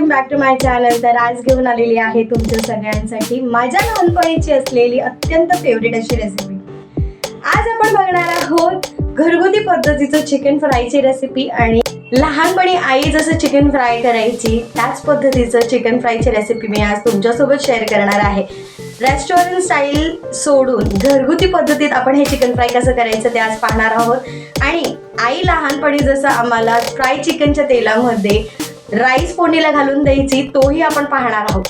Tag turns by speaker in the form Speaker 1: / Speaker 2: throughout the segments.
Speaker 1: Welcome back to my channel तर आज घेऊन आलेली आहे तुमच्या सगळ्यांसाठी माझ्या लहानपणीची असलेली अत्यंत फेवरेट अशी रेसिपी आज आपण बघणार आहोत घरगुती पद्धतीचं चिकन फ्रायची रेसिपी आणि लहानपणी आई जसं चिकन फ्राय करायची त्याच पद्धतीचं चिकन फ्रायची रेसिपी मी आज तुमच्यासोबत शेअर करणार आहे. रेस्टॉरंट स्टाईल सोडून घरगुती पद्धतीत आपण हे चिकन फ्राय कसं करायचं ते आज पाहणार आहोत. आणि आई लहानपणी जसं आम्हाला फ्राय चिकनच्या तेलामध्ये राईस फोडणीला घालून द्यायची तोही आपण पाहणार आहोत.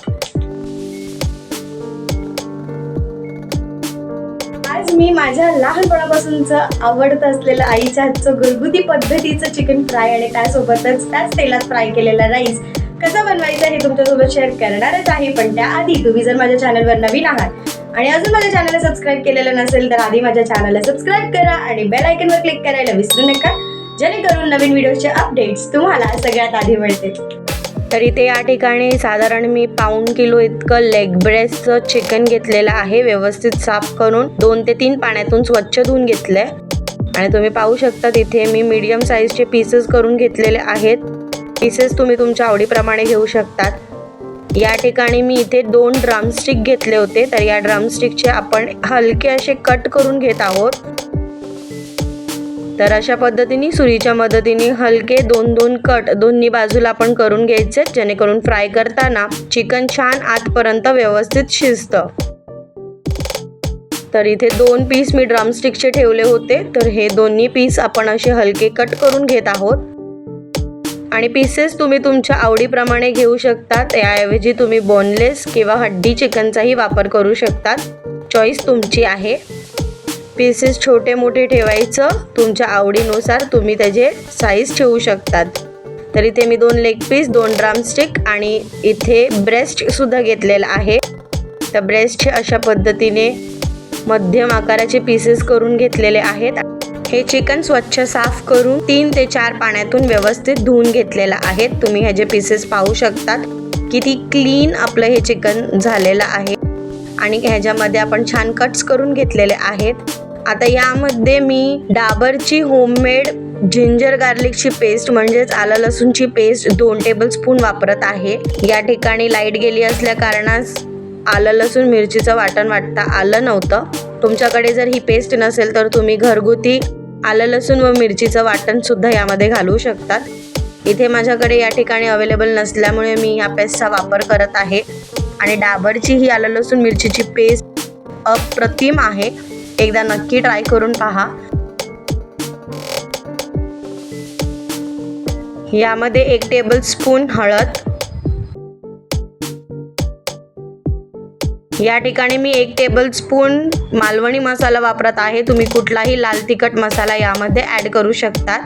Speaker 1: आज मी माझ्या लहानपणापासूनचं आवडतं असलेलं आईच्या हातचं घरगुती पद्धतीचं चिकन फ्राय आणि त्यासोबतच त्याच तेलात फ्राय केलेला राईस कसं बनवायचं हे तुमच्यासोबत शेअर करणारच आहे पण त्याआधी तुम्ही जर माझ्या चॅनलवर नवीन आहात आणि अजून माझ्या चॅनलला सबस्क्राईब केलेलं नसेल तर आधी माझ्या चॅनलला सबस्क्राईब करा आणि बेल आयकनवर क्लिक करायला विसरू नका. जेणेकरून नवीन व्हिडिओचे अपडेट्स तुम्हाला सगळ्यात आधी मिळतील.
Speaker 2: तर इथे या ठिकाणी साधारण मी पाऊण किलो इतकं लेग ब्रेस्टचं चिकन घेतलेलं आहे. व्यवस्थित साफ करून दोन ते तीन पाण्यातून स्वच्छ धुवून घेतलंय. आणि तुम्ही पाहू शकता तिथे मी मीडियम साईजचे पीसेस करून घेतलेले आहेत. पीसेस तुम्ही तुमच्या आवडीप्रमाणे घेऊ शकतात. या ठिकाणी मी इथे दोन ड्रमस्टिक घेतले होते. तर या ड्रमस्टिकचे आपण हलके असे कट करून घेत आहोत. तर अशा पद्धतीने सुरीच्या मदतीने हलके दोन दोन कट दोन्ही बाजूला आपण करून घ्यायचे जेणेकरून फ्राय करताना चिकन छान आतपर्यंत व्यवस्थित शिजतं. तर इथे दोन पीस मी ड्रमस्टिकचे ठेवले होते तर हे दोन्ही पीस आपण असे हलके कट करून घेत आहोत. आणि पीसेस तुम्ही तुमच्या आवडीप्रमाणे घेऊ शकता त्याऐवजी तुम्ही बोनलेस किंवा हड्डी चिकनचाही वापर करू शकतात. चॉईस तुमची आहे. पीसेस छोटे मोठे ठेवायचं. तुमच्या आवडीनुसार तुम्ही त्याचे साईज ठेवू शकतात. तर इथे मी दोन लेग पीस दोन ड्रामस्टिक आणि इथे ब्रेस्टसुद्धा घेतलेला आहे. तर ब्रेस्टचे अशा पद्धतीने मध्यम आकाराचे पीसेस करून घेतलेले आहेत. हे चिकन स्वच्छ साफ करून तीन ते चार पाण्यातून व्यवस्थित धुवून घेतलेलं आहे. तुम्ही ह्याचे पीसेस पाहू शकतात किती क्लीन आपलं हे चिकन झालेलं आहे. आणि ह्याच्यामध्ये आपण छान कट्स करून घेतलेले आहेत. आता यामध्ये मी डाबरची होममेड जिंजर गार्लिकची पेस्ट म्हणजेच आलं लसूणची पेस्ट दोन टेबलस्पून वापरत आहे. या ठिकाणी लाइट गेली असल्या कारणास आलं लसूण मिरचीचं वाटण वाटता आलं नव्हतं. तुमच्याकडे जर ही पेस्ट नसेल तर तुम्ही घरगुती आलं लसूण व मिरचीचं वाटण सुद्धा यामध्ये घालू शकतात. इथे माझ्याकडे या ठिकाणी अवेलेबल नसल्यामुळे मी या पेस्टचा वापर करत आहे. आणि डाबरची ही आलं लसूण मिरचीची पेस्ट अप्रतिम आहे. एकदा नक्की ट्राय करून पहा. यामध्ये एक टेबल स्पून हळद. या ठिकाणी मी एक टेबल स्पून मालवणी मसाला वापरत आहे. तुम्ही कुठलाही लाल तिखट मसाला यामध्ये ॲड करू शकता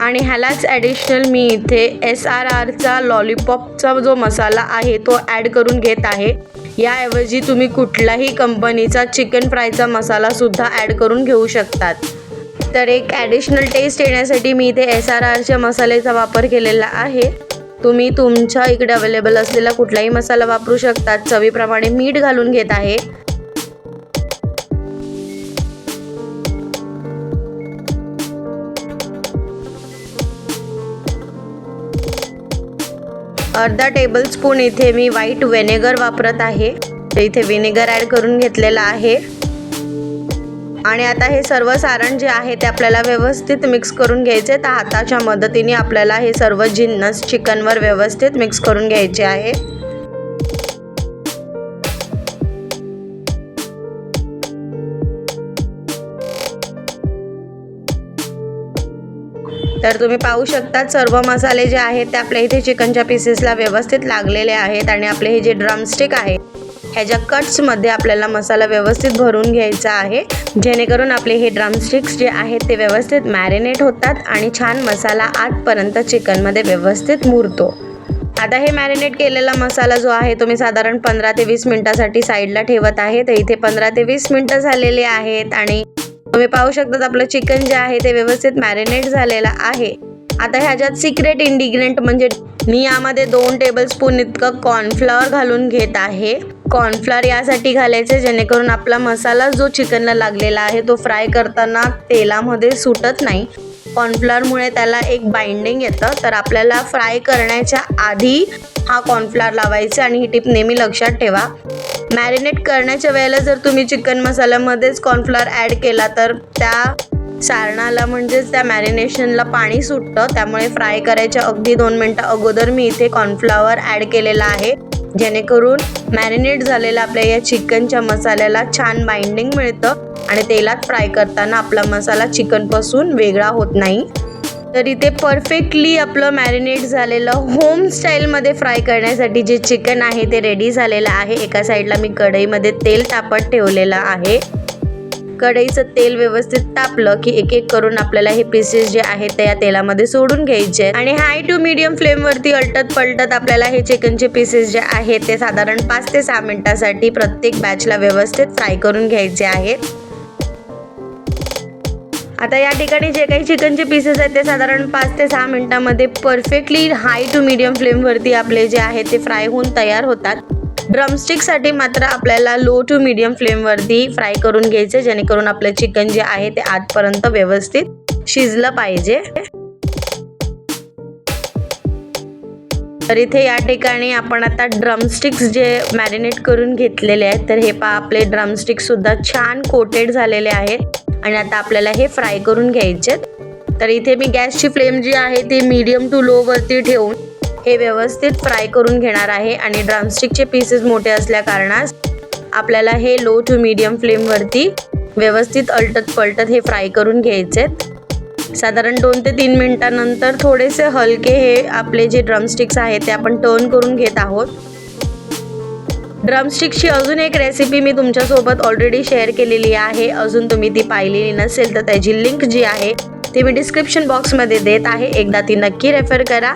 Speaker 2: आणि ह्यालाच ॲडिशनल मी इथे एस आर आरचा लॉलीपॉपचा जो मसाला आहे तो ॲड करून घेत आहे. याऐवजी तुम्ही कुठलाही कंपनीचा चिकन फ्रायचा मसालासुद्धा ॲड करून घेऊ शकतात. तर एक ॲडिशनल टेस्ट येण्यासाठी मी इथे एस आर आरच्या मसाल्याचा वापर केलेला आहे. तुम्ही तुमच्या इकडे अवेलेबल असलेला कुठलाही मसाला वापरू शकतात. चवीप्रमाणे मीठ घालून घेत आहे. अर्धा टेबल स्पून इथे मी व्हाईट व्हिनेगर वापरत आहे. तर इथे व्हिनेगर ॲड करून घेतलेलं आहे. आणि आता हे सर्व सारण जे आहे ते आपल्याला व्यवस्थित मिक्स करून घ्यायचे. तर हाताच्या मदतीने आपल्याला हे सर्व जिन्नस चिकनवर व्यवस्थित मिक्स करून घ्यायचे आहे. तर तुम्ही पाहू शकता सर्व मसाले जे आहेत ते आपल्या इथे चिकनच्या पीसेसला व्यवस्थित लागलेले आहेत आणि आपले हे जे ड्रमस्टिक आहे ह्याच्या कट्समध्ये आपल्याला मसाला व्यवस्थित भरून घ्यायचा आहे. जेणेकरून आपले हे ड्रमस्टिक्स जे आहेत ते व्यवस्थित मॅरिनेट होतात आणि छान मसाला आतपर्यंत चिकनमध्ये व्यवस्थित मुरतो. आता हे मॅरिनेट केलेला मसाला जो आहे तो मी साधारण पंधरा ते वीस मिनटासाठी साईडला ठेवत आहे. तर इथे पंधरा ते वीस मिनटं झालेले आहेत आणि तुम्ही पाहू शकतात आपलं चिकन जे आहे ते व्यवस्थित मॅरिनेट झालेलं आहे. आता ह्याच्यात सिक्रेट इंडिग्रेंट म्हणजे मी यामध्ये दोन टेबलस्पून इतकं कॉर्नफ्लॉवर घालून घेत आहे. कॉर्नफ्लॉवर यासाठी घालायचे जेणेकरून आपला मसाला जो चिकनला लागलेला आहे तो फ्राय करताना तेलामध्ये सुटत नाही. कॉर्नफ्लॉरमुळे त्याला एक बाइंडिंग येतं. तर आपल्याला फ्राय करण्याच्या आधी हा कॉर्नफ्लॉर लावायचा आणि ही टिप नेहमी लक्षात ठेवा. मॅरिनेट करण्याच्या वेळेला जर तुम्ही चिकन मसाल्यामध्येच कॉर्नफ्लॉर ॲड केला तर त्या सारणाला म्हणजेच त्या मॅरिनेशनला पाणी सुटतं. त्यामुळे फ्राय करायच्या अगदी दोन मिनटं अगोदर मी इथे कॉर्नफ्लॉवर ॲड केलेला आहे. जेणेकरून मॅरिनेट झालेल्या आपल्या या चिकनच्या मसाल्याला छान बाइंडिंग मिळतं आणि तेलात फ्राय करताना आपला मसाला चिकनपासून वेगळा होत नाही. तर इथे परफेक्टली आपलं मॅरिनेट झालेलं होम स्टाईलमध्ये फ्राय करण्यासाठी जे चिकन आहे ते रेडी झालेलं आहे. एका साईडला मी कढईमध्ये तेल तापत ठेवलेलं आहे. कढईचं तेल व्यवस्थित तापलं की एक एक करून आपल्याला हे पीसेस जे आहेत ते या तेलामध्ये सोडून घ्यायचे. आणि हाय टू मीडियम फ्लेमवरती अलटत पलटत आपल्याला हे चिकनचे पीसेस जे आहेत ते साधारण पाच ते सहा मिनिटासाठी प्रत्येक बॅचला व्यवस्थित फ्राय करून घ्यायचे आहेत. आता या ठिकाणी जे काही चिकनचे पीसेस आहेत ते साधारण पाच ते सहा मिनिटामध्ये परफेक्टली हाय टू मीडियम फ्लेमवरती आपले जे आहे ते फ्राय होऊन तयार होतात. ड्रमस्टिकसाठी मात्र आपल्याला लो टू मीडियम फ्लेमवरती फ्राय करून घ्यायचे जेणेकरून आपलं चिकन जे आहे ते आतपर्यंत व्यवस्थित शिजलं पाहिजे तर इथे या ठिकाणी आपण आता ड्रमस्टिक्स जे मॅरिनेट करून घेतलेले आहेत तर हे पा आपले ड्रमस्टिक्ससुद्धा छान कोटेड झालेले आहेत आणि आता आपल्याला हे फ्राय करून घ्यायचे आहेत. तर इथे मी गॅसची फ्लेम जी आहे ती मीडियम टू लो वरती ठेवून हे व्यवस्थित फ्राय करून घेणार आहे आणि ड्रमस्टिकचे पीसेस मोठे असल्या कारणास आपल्याला हे लो टू मीडियम फ्लेमवरती व्यवस्थित अलटत पलटत हे फ्राय करून घ्यायचे आहेत. साधारण दोन ते तीन मिनटानंतर थोडेसे हलके हे आपले जे ड्रमस्टिक्स आहेत ते आपण टर्न करून घेत आहोत. ड्रमस्टिकची अजून एक रेसिपी मी तुमच्यासोबत ऑलरेडी शेअर केलेली आहे. अजून तुम्ही ती पाहिलेली नसेल तर त्याची लिंक जी आहे ती मी डिस्क्रिप्शन बॉक्समध्ये देत आहे. एकदा ती नक्की रेफर करा.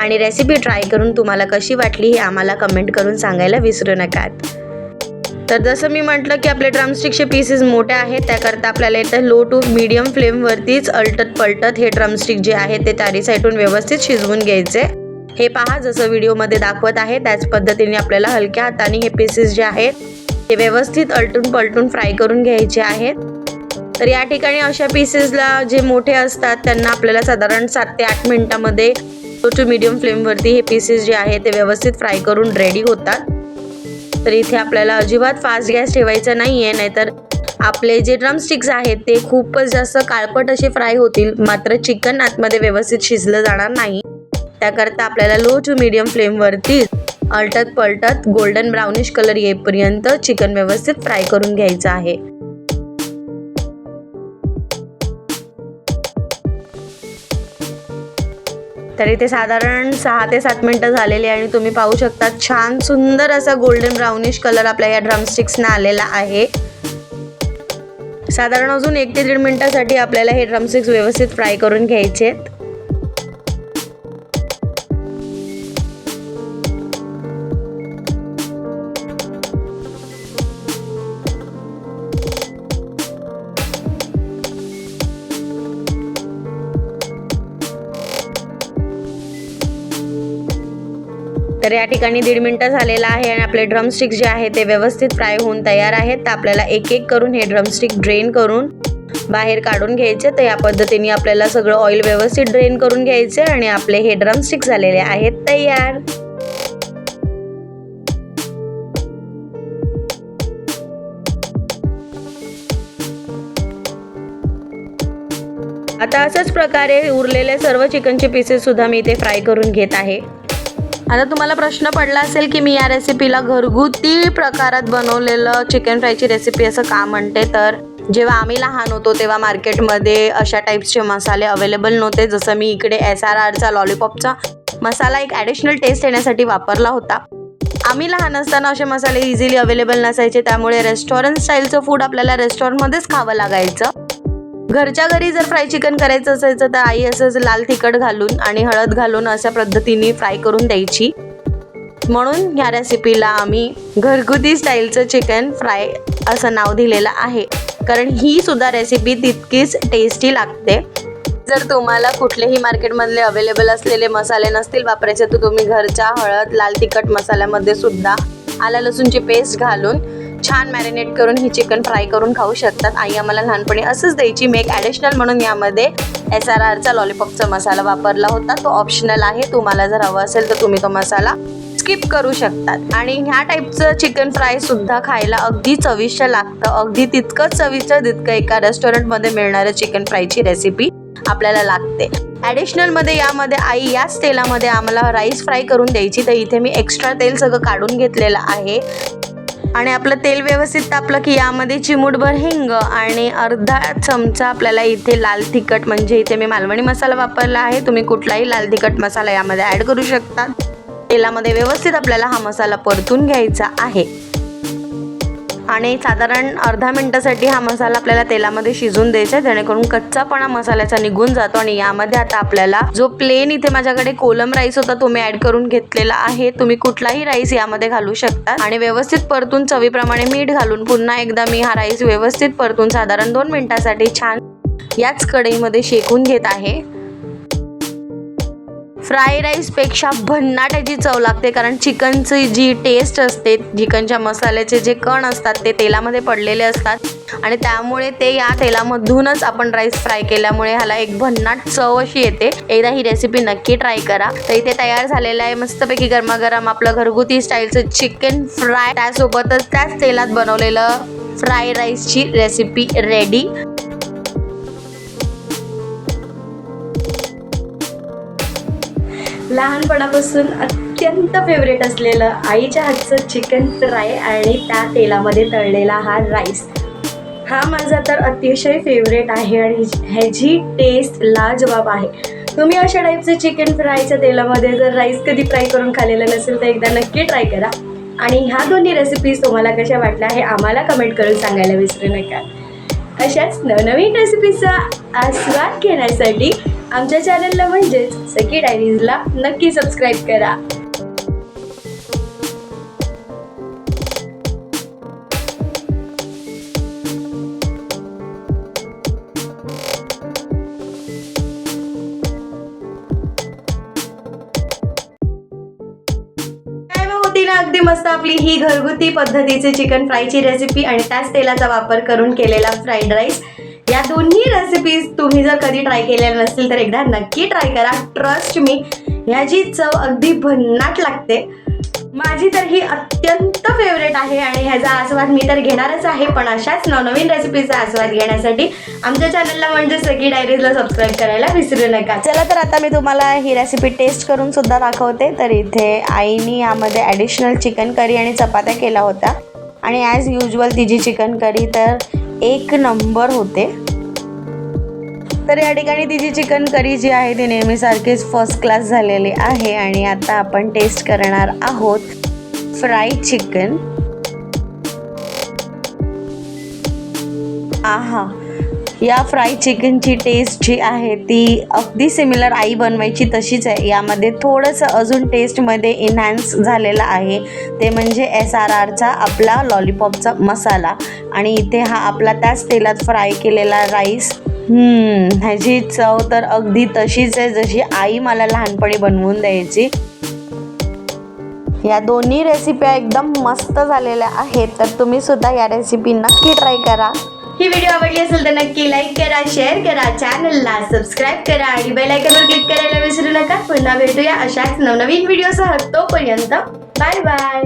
Speaker 2: आणि रेसिपी ट्राय करून तुम्हाला कशी वाटली हे आम्हाला कमेंट करून सांगायला विसरू नकात तर जसं मी म्हटलं की आपले ड्रमस्टिकचे पीसेस मोठे आहेत त्याकरता आपल्याला इथं लो टू मीडियम फ्लेमवरतीच अलटत पलटत हे ड्रमस्टिक जे आहे ते तारी साईटून व्यवस्थित शिजवून घ्यायचे. हे पहा जसं व्हिडिओमध्ये दाखवत आहे त्याच पद्धतीने आपल्याला हलक्या हाताने हे पीसेस जे आहेत ते व्यवस्थित अलटून पलटून फ्राय करून घ्यायचे आहेत. तर या ठिकाणी अशा पीसेसला जे मोठे असतात त्यांना आपल्याला साधारण सात ते आठ मिनिटामध्ये लो टू मीडियम फ्लेमवरती हे पीसेस जे आहे ते व्यवस्थित फ्राय करून रेडी होतात. तर इथे आपल्याला अजिबात फास्ट गॅस ठेवायचा नाही आहे नाहीतर आपले जे ड्रमस्टिक्स आहेत ते खूपच जास्त काळपट असे फ्राय होतील मात्र चिकन आतमध्ये व्यवस्थित शिजलं जाणार नाही. त्याकरता आपल्याला लो टू मीडियम फ्लेमवरती अलटत पलटत गोल्डन ब्राउनिश कलर येईपर्यंत चिकन व्यवस्थित फ्राय करून घ्यायचं आहे. तर इथे साधारण सहा ते सात मिनटं झालेली आहे आणि तुम्ही पाहू शकता छान सुंदर असा गोल्डन ब्राउनिश कलर आपल्या या ड्रमस्टिक्सना आलेला आहे. साधारण अजून एक ते दीड मिनटासाठी आपल्याला हे ड्रमस्टिक्स व्यवस्थित फ्राय करून घ्यायचे आहेत तर या ठिकाणी दीड मिनटं झालेला आहे आणि आपले ड्रमस्टिक जे आहे ते व्यवस्थित फ्राय होऊन तयार आहेत. तर आपल्याला एक एक करून हे ड्रमस्टिक ड्रेन करून बाहेर काढून घ्यायचे. तर या पद्धतीने आपल्याला सगळं ऑइल व्यवस्थित ड्रेन करून घ्यायचे आणि आपले हे ड्रमस्टिक झालेले आहेत तयार. आता अशाच प्रकारे उरलेले सर्व चिकनचे पीसेस सुद्धा मी इथे फ्राय करून घेत आहे. आता तुम्हाला प्रश्न पडला असेल की मी या रेसिपीला घरगुती प्रकारात बनवलेलं चिकन फ्रायची रेसिपी असं का म्हणते? तर जेव्हा आम्ही लहान होतो तेव्हा मार्केटमध्ये अशा टाईप्सचे मसाले अवेलेबल नव्हते. जसं मी इकडे एस आर आरचा लॉलीपॉपचा मसाला एक ॲडिशनल टेस्ट येण्यासाठी वापरला होता. आम्ही लहान असताना असे मसाले इझिली अवेलेबल नसायचे. त्यामुळे रेस्टॉरंट स्टाईलचं फूड आपल्याला रेस्टॉरंटमध्येच खावं लागायचं. घरच्या घरी जर फ्राय चिकन करायचं असायचं तर आई असंच लाल तिखट घालून आणि हळद घालून अशा पद्धतीने फ्राय करून द्यायची. म्हणून ह्या रेसिपीला आम्ही घरगुती स्टाईलचं चिकन फ्राय असं नाव दिलेलं आहे. कारण ही सुद्धा रेसिपी तितकीच टेस्टी लागते. जर तुम्हाला कुठलेही मार्केटमधले अवेलेबल असलेले मसाले नसतील वापरायचे तर तुम्ही घरच्या हळद लाल तिखट मसाल्यामध्ये सुद्धा आला लसूणची पेस्ट घालून छान मॅरिनेट करून ही चिकन फ्राय करून खाऊ शकतात. आई आम्हाला लहानपणी असंच द्यायची. मी एक ॲडिशनल म्हणून यामध्ये एस आर आरचा लॉलीपॉपचा मसाला वापरला होता. तो ऑप्शनल आहे. तुम्हाला जर हवा असेल तर तुम्ही तो मसाला स्किप करू शकतात. आणि ह्या टाईपचं चिकन फ्राय सुद्धा खायला अगदी चविष्ट लागतं. अगदी तितकंच चविष्ट तितकं एका रेस्टॉरंटमध्ये मिळणारं चिकन फ्रायची रेसिपी आपल्याला लागते. ॲडिशनलमध्ये यामध्ये आई याच तेलामध्ये आम्हाला राईस फ्राय करून द्यायची. तर इथे मी एक्स्ट्रा तेल सगळं काढून घेतलेलं आहे. आणि आपलं तेल व्यवस्थित तापलं की यामध्ये चिमूटभर हिंग आणि अर्धा चमचा आपल्याला इथे लाल तिखट म्हणजे इथे मी मालवणी मसाला वापरला आहे. तुम्ही कुठलाही लाल तिखट मसाला यामध्ये ॲड करू शकता. तेलामध्ये व्यवस्थित आपल्याला हा मसाला परतून घ्यायचा आहे. आणि साधारण अर्धा मिनटासाठी हा मसाला आपल्याला तेलामध्ये शिजून द्यायचा आहे. जेणेकरून कच्चापणा मसाल्याचा निघून जातो आणि यामध्ये आता आपल्याला जो प्लेन इथे माझ्याकडे कोलम राईस होता तो मी ॲड करून घेतलेला आहे. तुम्ही कुठलाही राईस यामध्ये घालू शकता. आणि व्यवस्थित परतून चवीप्रमाणे मीठ घालून पुन्हा एकदा मी हा राईस व्यवस्थित परतून साधारण दोन मिनिटासाठी छान याच कढईमध्ये शेकून घेत आहे. फ्राय राईसपेक्षा भन्नाट याची चव लागते कारण चिकनची जी टेस्ट असते चिकनच्या मसाल्याचे जे कण असतात ते तेलामध्ये पडलेले असतात. आणि त्यामुळे ते या तेलामधूनच आपण राईस फ्राय केल्यामुळे ह्याला एक भन्नाट चव अशी येते. एकदा ही रेसिपी नक्की ट्राय करा. तर इथे तयार झालेलं आहे मस्तपैकी गरमागरम आपलं घरगुती स्टाईलचं चिकन फ्राय. त्यासोबतच त्याच तेलात बनवलेलं फ्राय राईसची रेसिपी रेडी
Speaker 1: लहानपणापासून अत्यंत फेवरेट असलेलं आईच्या हातचं चिकन फ्राय आणि त्या तेलामध्ये तळलेला हा राईस हा माझा तर अतिशय फेवरेट आहे आणि ह्याची टेस्ट लाजवाब आहे. तुम्ही अशा टाईपचं चिकन फ्रायच्या तेलामध्ये जर राईस कधी फ्राय करून खाल्लेलं नसेल तर एकदा नक्की ट्राय करा. आणि ह्या दोन्ही रेसिपीज तुम्हाला कशा वाटल्या हे आम्हाला कमेंट करून सांगायला विसरू नका. अशाच नवनवीन रेसिपीचा आस्वाद घेण्यासाठी आमच्या चॅनलला म्हणजेच सखी डायरीजला नक्की सबस्क्राईब करा. अगदी मस्त आपली ही घरगुती पद्धतीची चिकन फ्रायची रेसिपी आणि त्याच तेलाचा वापर करून केलेला फ्राईड राईस या दोन्ही रेसिपीज तुम्ही जर कधी ट्राय केलेल्या नसतील तर एकदा नक्की ट्राय करा. ट्रस्ट मी ह्याची चव अगदी भन्नाट लागते. माझी तर ही अत्यंत फेवरेट आहे आणि ह्याचा आस्वाद मी तर घेणारच आहे पण अशाच नवनवीन रेसिपीचा आस्वाद घेण्यासाठी आमच्या चॅनलला म्हणजे सगळी डायरीजला सबस्क्राईब करायला विसरू नका.
Speaker 2: चला तर आता मी तुम्हाला ही रेसिपी टेस्ट करून सुद्धा दाखवते. तर इथे आईनी यामध्ये ॲडिशनल चिकन करी आणि चपात्या केल्या होत्या. आणि ॲज युजल तिची चिकन करी तर एक नंबर होते. तर या ठिकाणी तिची चिकन करी जी आहे ती नेहमीसारखीच फर्स्ट क्लास झालेली आहे आणि आता आपण टेस्ट करणार आहोत फ्राय चिकन आहा. या फ्राय चिकनची टेस्ट जी आहे ती अगदी सिमिलर आई बनवायची तशीच आहे. यामध्ये थोडंसं अजून टेस्टमध्ये इन्हॅन्स झालेलं आहे. ते म्हणजे एस आर आरचा आपला लॉलीपॉपचा मसाला. आणि इथे हा आपला त्याच तेलात फ्राय केलेला राईस ह्याची चव तर अगदी तशीच आहे जशी आई मला लहानपणी बनवून द्यायची. या दोन्ही रेसिप्या एकदम मस्त झालेल्या आहेत. तर तुम्ही सुद्धा या रेसिपी नक्की ट्राय करा.
Speaker 1: ही व्हिडिओ आवडली असेल तर नक्की लाईक करा शेअर करा चॅनलला सबस्क्राईब करा आणि बेल आयकॉनवर क्लिक करायला विसरू नका. पुन्हा भेटूया अशाच नवनवीन व्हिडिओसह तोपर्यंत बाय बाय